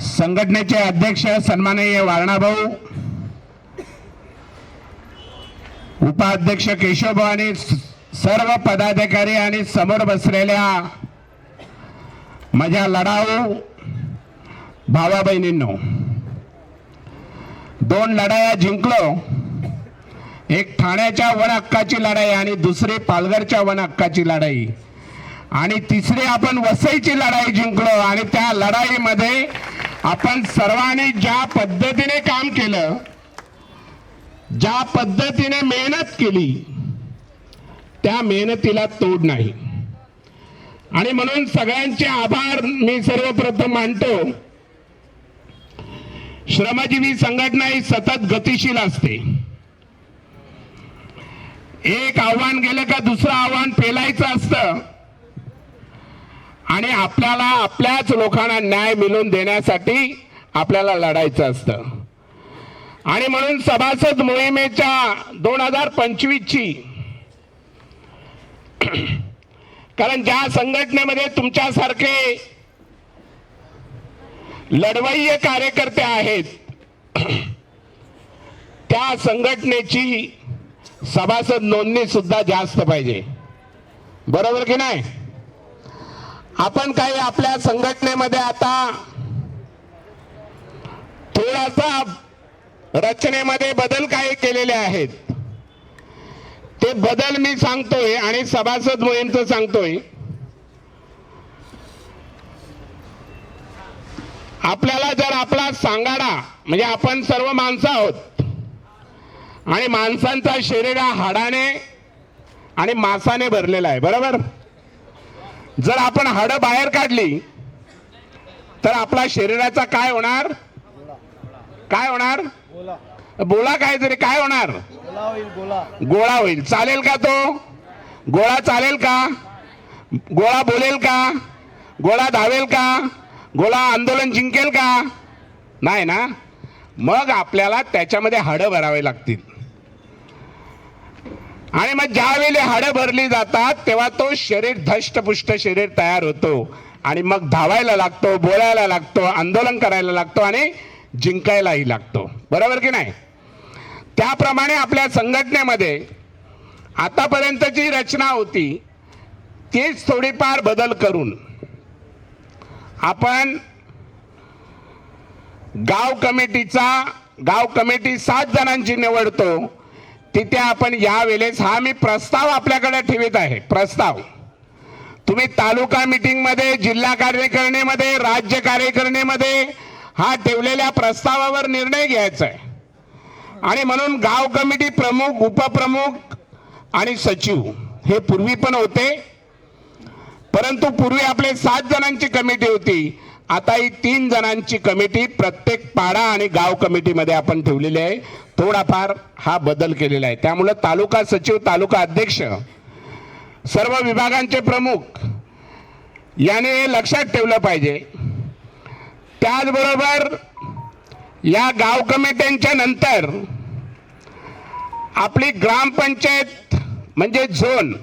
संघटनेचे अध्यक्ष सन्माननीय वारणाभाऊ उपाध्यक्ष केशवभाऊ आणि सर्व पदाधिकारी आणि समोर बसलेल्या माझ्या लढाऊ भावा बहिणींनो दोन लढाया जिंकलो. एक ठाण्याच्या वन हक्काची लढाई आणि दुसरी पालघरच्या वन हक्काची लढाई. आणि तिसरी आपण वसईची लढाई जिंकलो आणि त्या लढाईमध्ये आपण सर्वांनी ज्या पद्धतीने काम केलं ज्या पद्धतीने मेहनत केली त्या मेहनतीला तोड नाही. आणि म्हणून सगळ्यांचे आभार मी सर्वप्रथम मानतो. श्रमजीवी संघटना ही सतत गतिशील असते. एक आव्हान गेलं का दुसरं आव्हान पेलायचं असतं. आणि आपल्याला आपल्याच लोकांना न्याय मिळवून देण्यासाठी आपल्याला लढायचं असतं. आणि म्हणून सभासद मोहिमेच्या दोन हजार पंचवीसची कारण ज्या संघटनेमध्ये तुमच्यासारखे लढवय्य कार्यकर्ते आहेत त्या संघटनेची सभासद नोंदणी सुद्धा जास्त पाहिजे. बरोबर की नाही? आपण काही आपल्या संघटनेमध्ये आता थोडासा रचनेमध्ये बदल काही केलेले आहेत. ते बदल मी सांगतोय आणि सभासद मोहीमचं सांगतोय. आपल्याला जर आपला सांगाडा म्हणजे आपण सर्व माणसं आहोत आणि माणसांचा शरीर हा हाडाने आणि मांसाने भरलेला आहे बरोबर? जर आपण हाडं बाहेर काढली तर आपला शरीराचा काय होणार? काय होणार? बोला काय तरी काय होणार? गोळा होईल. चालेल का तो? गोळा चालेल का? गोळा बोलेल का? गोळा धावेल का? गोळा आंदोलन जिंकेल का? नाही ना? मग आपल्याला त्याच्यामध्ये हाडं भरावे लागतील. आणि मग ज्यावेळी हाडं भरली जातात तेव्हा तो शरीर धष्टपुष्ट शरीर तयार होतो. आणि मग धावायला लागतो बोलायला लागतो आंदोलन करायला लागतो आणि जिंकायलाही लागतो. बरोबर की नाही? त्याप्रमाणे आपल्या संघटनेमध्ये आतापर्यंत जी रचना होती तीच थोडीफार बदल करून आपण गाव कमिटीचा गाव कमिटी सात जणांची निवडतो तिथे आपण यावेळेस हा मी प्रस्ताव आपल्याकडे ठेवीत आहे. प्रस्ताव. तुम्ही तालुका मीटिंगमध्ये जिल्हा कार्यकारिणीमध्ये राज्य कार्यकारिणीमध्ये हा ठेवलेल्या प्रस्तावावर निर्णय घ्यायचा आहे. आणि म्हणून गाव कमिटी प्रमुख उपप्रमुख आणि सचिव हे पूर्वी पण होते. परंतु पूर्वी आपले सात जणांची कमिटी होती. आता ही तीन जणांची कमिटी प्रत्येक पाडा आणि गाव कमिटीमध्ये आपण ठेवलेली आहे. थोडाफार हा बदल केलेला आहे. त्यामुळं तालुका सचिव तालुका अध्यक्ष सर्व विभागांचे प्रमुख याने हे लक्षात ठेवलं पाहिजे. त्याचबरोबर या गाव कमिट्यांच्या नंतर आपली ग्रामपंचायत म्हणजे झोन.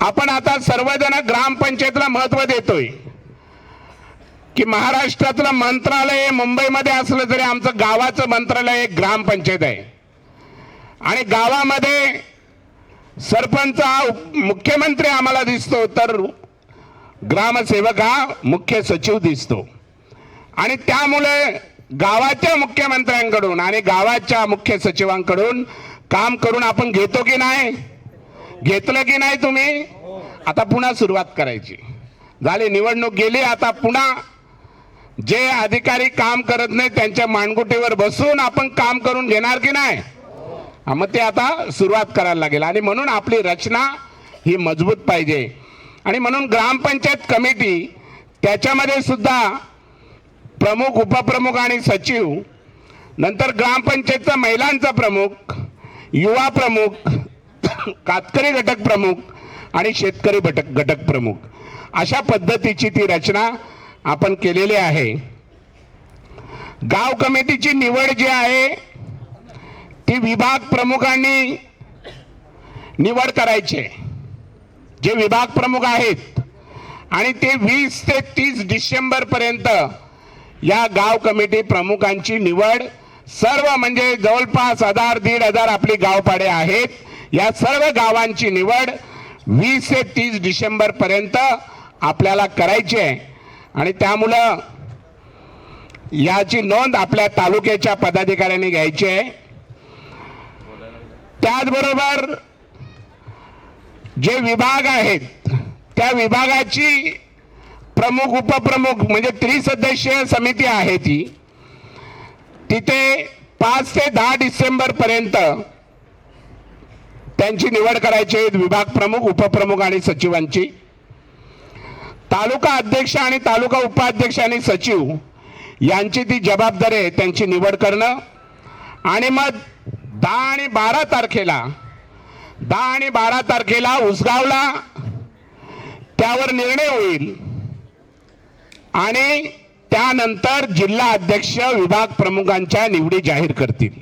आपण आता सर्वजण ग्रामपंचायतला महत्त्व देतोय. की महाराष्ट्रातलं मंत्रालय मुंबईमध्ये असलं तरी आमचं गावाचं मंत्रालय हे ग्रामपंचायत आहे. आणि गावामध्ये सरपंच हा उप- मुख्यमंत्री आम्हाला दिसतो तर ग्रामसेवक हा मुख्य सचिव दिसतो. आणि त्यामुळे गावाच्या मुख्यमंत्र्यांकडून आणि गावाच्या मुख्य सचिवांकडून काम करून आपण घेतो की नाही? घेतलं की नाही तुम्ही? आता पुन्हा सुरुवात करायची. झाली निवडणूक गेली आता पुन्हा जे अधिकारी काम करत नाही त्यांच्या मानगुटीवर बसून आपण काम करून घेणार की नाही? मग ते आता सुरुवात करायला लागेल. आणि म्हणून आपली रचना ही मजबूत पाहिजे. आणि म्हणून ग्रामपंचायत कमिटी त्याच्यामध्ये सुद्धा प्रमुख उपप्रमुख आणि सचिव नंतर ग्रामपंचायतचा महिलांचा प्रमुख युवा प्रमुख कातकरी घटक प्रमुख आणि शेतकरी घटक घटक प्रमुख. अशा पद्धतीची ती रचना आपण केलेले आहे. गाव कमिटीची निवड जी आहे ती विभाग प्रमुखांनी निवड करायची आहे. जे विभाग प्रमुख आहेत आणि ते वीस ते तीस डिसेंबरपर्यंत या गाव कमिटी प्रमुखांची निवड सर्व म्हणजे जवळपास हजार दीड हजार आपली गावपाडे आहेत. या सर्व गावांची निवड वीस ते तीस डिसेंबरपर्यंत आपल्याला करायची आहे. आणि त्यामुळं याची नोंद आपल्या तालुक्याच्या पदाधिकाऱ्यांनी घ्यायची आहे. त्याचबरोबर जे विभाग आहेत त्या विभागाची प्रमुख उपप्रमुख म्हणजे त्रिसदस्यीय समिती आहे ती. तिथे पाच ते दहा डिसेंबर पर्यंत त्यांची निवड करायची आहे विभाग प्रमुख उपप्रमुख आणि सचिवांची. तालुका अध्यक्ष आणि तालुका उपाध्यक्ष आणि सचिव यांची ती जबाबदारी आहे त्यांची निवड करणं. आणि मग दहा आणि बारा तारखेला दहा आणि बारा तारखेला उसगावला त्यावर निर्णय होईल. आणि त्यानंतर जिल्हा अध्यक्ष विभाग प्रमुखांच्या निवडी जाहीर करतील.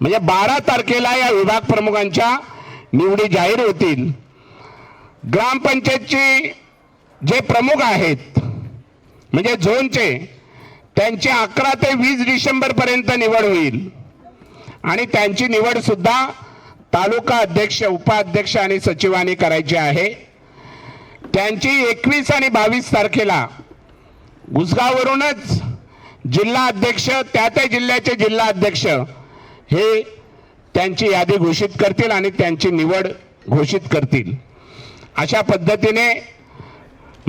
म्हणजे बारा तारखेला या विभाग प्रमुखांच्या निवडी जाहीर होतील. ग्रामपंचायतची जे प्रमुख आहेत म्हणजे झोनचे त्यांची अकरा ते वीस डिसेंबर पर्यंत निवड होईल. आणि त्यांची निवड सुद्धा तालुका अध्यक्ष उपाध्यक्ष आणि सचिवांनी करायची आहे. त्यांची एकवीस आणि बावीस तारखेला उसगावरूनच जिल्हा अध्यक्ष त्या त्या जिल्ह्याचे जिल्हा अध्यक्ष हे त्यांची यादी घोषित करतील आणि त्यांची निवड घोषित करतील. अशा पद्धतीने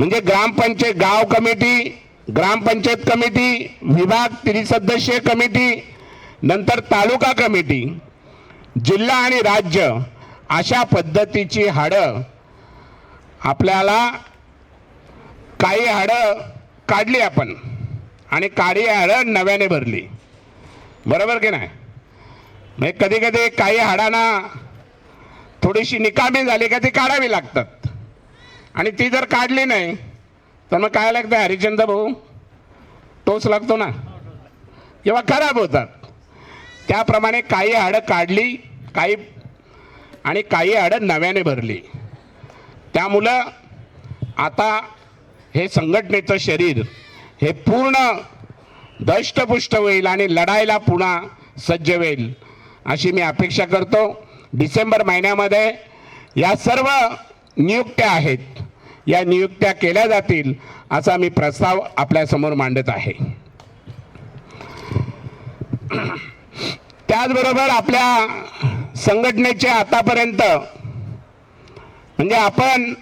म्हणजे ग्रामपंचायत गाव कमिटी ग्रामपंचायत कमिटी विभाग त्रिसदस्यीय कमिटी नंतर तालुका कमिटी जिल्हा आणि राज्य अशा पद्धतीची हाडं आपल्याला काही हाडं काढली आपण आणि काही हाडं नव्याने भरली. बरोबर की नाही? म्हणजे कधी कधी काही हाडांना थोडीशी निकामी झाली का ती काढावी लागतात. आणि ती जर काढली नाही तर मग काय लागतं? हरिचंद भाऊ टोच लागतो ना. किंवा खराब होतात. त्याप्रमाणे काही हाडं काढली काही आणि काही हाडं नव्याने भरली. त्यामुळं आता हे संघटनेचं शरीर हे पूर्ण दष्टपुष्ट होईल आणि लढायला पुन्हा सज्ज होईल अशी मी अपेक्षा करतो. डिसेंबर महिन्यामध्ये या सर्व नियुक्त्या आहेत. या नियुक्त्या केल्या जातील असा मी प्रस्ताव आपल्यासमोर मांडत आहे. त्याचबरोबर आपल्या संघटनेचे आतापर्यंत म्हणजे आपण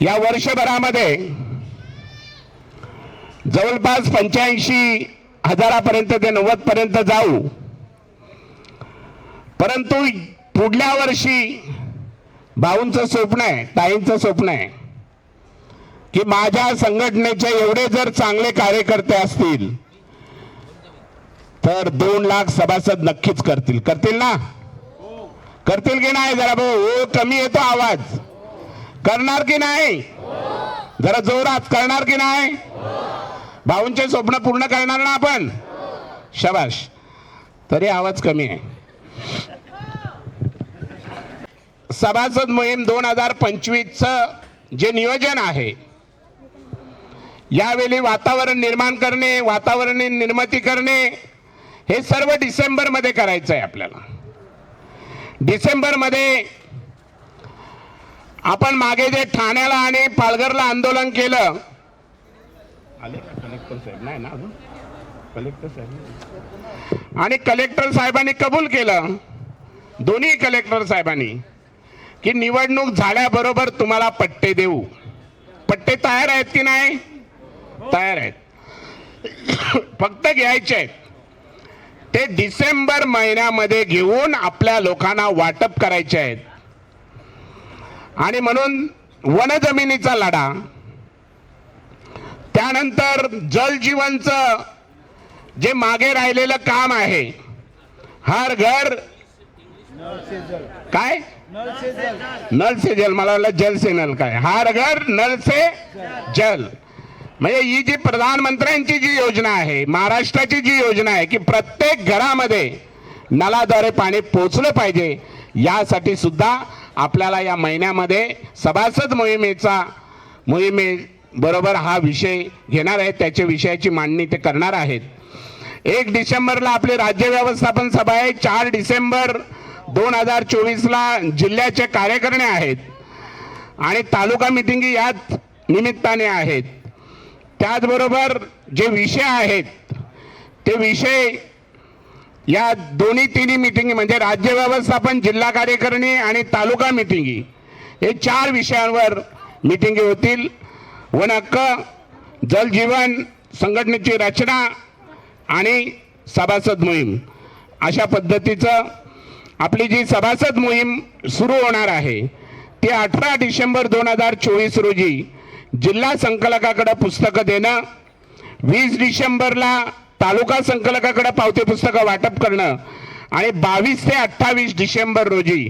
या वर्षभरामध्ये जवळपास पंच्याऐंशी हजारापर्यंत ते नव्वदपर्यंत जाऊ. परंतु पुढल्या वर्षी भाऊंचं स्वप्न आहे ताईंचं स्वप्न आहे की माझ्या संघटनेचे एवढे जर चांगले कार्यकर्ते असतील तर दोन लाख सभासद नक्कीच करतील. करतील ना? करतील की नाही? जरा भाऊ हो, कमी येतो आवाज. करणार की नाही? जरा जोरात करणार की नाही? भाऊंचे स्वप्न पूर्ण करणार ना आपण? शबाश तरी आवाज कमी आहे. सभासद मोहीम दोन हजार पंचवीसचं जे नियोजन आहे यावेळी वातावरण निर्माण करणे वातावरण निर्मिती करणे हे सर्व डिसेंबरमध्ये करायचं आहे आपल्याला. डिसेंबरमध्ये आपण मागे जे ठाण्याला आणि पालघरला आंदोलन केलं आले कलेक्टर साहेब? नाही ना अजून? कलेक्टर साहेब आणि कलेक्टर साहेबांनी कबूल केलं दोन्ही कलेक्टर साहेबांनी. की निवडणूक झाल्याबरोबर तुम्हाला पट्टे देऊ. पट्टे तयार आहेत की नाही? तयार आहेत. फक्त घ्यायचे आहेत. ते डिसेंबर महिन्यामध्ये घेऊन आपल्या लोकांना वाटप करायचे आहेत. आणि म्हणून वनजमिनीचा लढा त्यानंतर जलजीवनचं जे मागे राहिलेलं काम आहे हर घर काय? नल से जल मला वाटलं जल से नल काय. हा घर नल से जल. म्हणजे ही जी प्रधानमंत्र्यांची जी योजना आहे महाराष्ट्राची जी योजना आहे की प्रत्येक घरामध्ये नलाद्वारे पाणी पोचलं पाहिजे यासाठी सुद्धा आपल्याला या महिन्यामध्ये सभासद मोहिमेचा मोहिमे बरोबर हा विषय घेणार आहे त्याच्या विषयाची मांडणी ते करणार आहेत. एक डिसेंबरला आपली राज्य व्यवस्थापन सभा आहे चार डिसेंबर दोन हजार चोवीसला जिल्ह्याचे कार्यकारिणी आहेत आणि तालुका मिटिंगी याच निमित्ताने आहेत. त्याचबरोबर जे विषय आहेत ते विषय या दोन्ही तिन्ही मिटिंगी म्हणजे राज्य व्यवस्थापन जिल्हा कार्यकारिणी आणि तालुका मिटिंगी हे चार विषयांवर मिटिंगी होतील. वन हक्क जलजीवन संघटनेची रचना आणि सभासद मोहीम. अशा पद्धतीचं आपली जी सभासद मोहीम सुरू होणार आहे ती अठरा डिसेंबर दोन हजार चोवीस रोजी जिल्हा संकलकाकडं पुस्तकं देणं वीस डिसेंबरला तालुका संकलकाकडं पावती पुस्तकं वाटप करणं आणि बावीस ते अठ्ठावीस डिसेंबर रोजी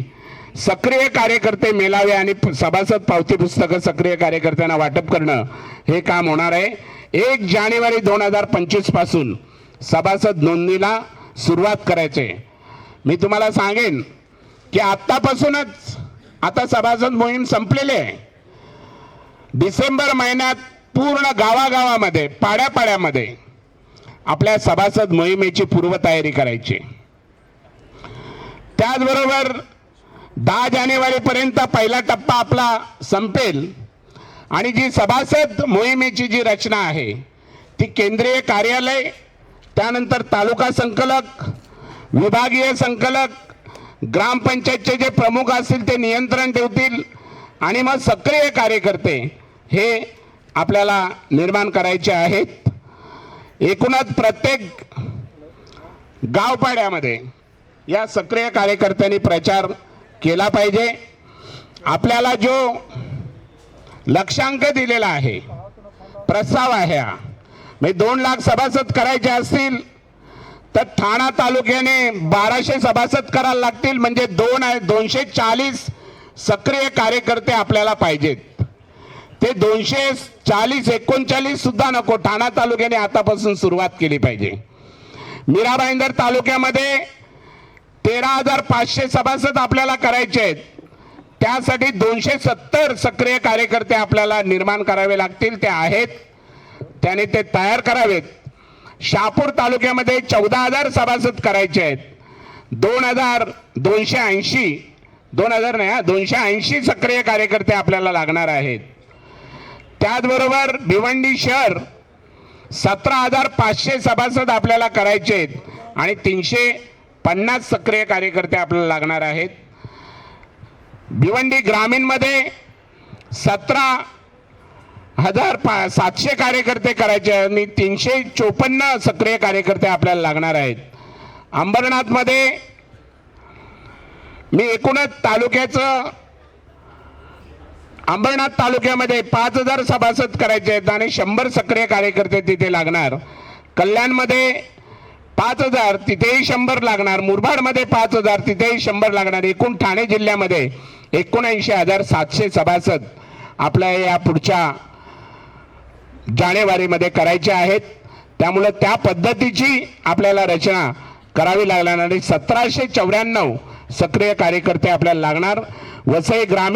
सक्रिय कार्यकर्ते मेलावे आणि सभासद पावती पुस्तकं सक्रिय कार्यकर्त्यांना वाटप करणं हे काम होणार आहे. एक जानेवारी दोन हजार पंचवीसपासून सभासद नोंदणीला सुरुवात करायचे. मी तुम्हाला सांगेन की आत्तापासूनच आता सभासद मोहीम संपलेली आहे. डिसेंबर महिन्यात पूर्ण गावागावामध्ये पाड्यापाड्यामध्ये आपल्या सभासद मोहिमेची पूर्वतयारी करायची. त्याचबरोबर दहा जानेवारीपर्यंत पहिला टप्पा आपला संपेल आणि जी सभासद मोहिमेची जी रचना आहे ती केंद्रीय कार्यालय त्यानंतर तालुका संकलक विभागीय संकलक ग्रामपंचायतचे जे प्रमुख असतील ते नियंत्रण ठेवतील आणि मग सक्रिय कार्यकर्ते हे आपल्याला निर्माण करायचे आहेत. एकूणच प्रत्येक गावपाड्यामध्ये या सक्रिय कार्यकर्त्यांनी प्रचार केला पाहिजे. आपल्याला जो लक्षांक दिलेला आहे प्रस्ताव आहे हा. म्हणजे दोन लाख सभासद करायचे असतील तर ठाणा तालुक्याने बाराशे सभासद करायला लागतील म्हणजे दोन आहे दोनशे चाळीस सक्रिय कार्यकर्ते आपल्याला पाहिजेत. ते दोनशे चाळीस एकोणचाळीस सुद्धा नको ठाणा तालुक्याने आतापासून सुरुवात केली पाहिजे. मीरा भाईंदर तालुक्यामध्ये तेरा हजार पाचशे सभासद आपल्याला करायचे आहेत. त्यासाठी दोनशे सत्तर सक्रिय कार्यकर्ते आपल्याला निर्माण करावे लागतील ते आहेत. त्याने ते तयार करावेत. शहापूर तालुक्यामध्ये चौदा हजार सभासद करायचे आहेत. दोन हजार दोनशे ऐंशी दोन हजार नाही दोनशे ऐंशी सक्रिय कार्यकर्ते आपल्याला लागणार आहेत. त्याचबरोबर भिवंडी शहर सतरा हजार पाचशे सभासद आपल्याला करायचे आहेत आणि तीनशे पन्नास सक्रिय कार्यकर्ते आपल्याला लागणार आहेत. भिवंडी ग्रामीणमध्ये सतरा हजार पा सातशे कार्यकर्ते करायचे आहेत. आणि तीनशे चोपन्न सक्रिय कार्यकर्ते आपल्याला लागणार आहेत. अंबरनाथमध्ये मी एकूणच तालुक्याचं अंबरनाथ तालुक्यामध्ये पाच हजार सभासद करायचे आहेत आणि शंभर सक्रिय कार्यकर्ते तिथे लागणार. कल्याणमध्ये पाच हजार तिथेही शंभर लागणार. मुरबाडमध्ये पाच हजार तिथेही शंभर लागणार. एकूण ठाणे जिल्ह्यामध्ये एकोणऐंशी हजार सातशे सभासद आपल्या या पुढच्या जानेवारीमध्ये करायचे आहेत. त्यामुळं त्या पद्धतीची आपल्याला रचना करावी लागणार आणि सतराशे चौऱ्याण्णव सक्रिय कार्यकर्ते आपल्याला लागणार. वसई ग्रामीण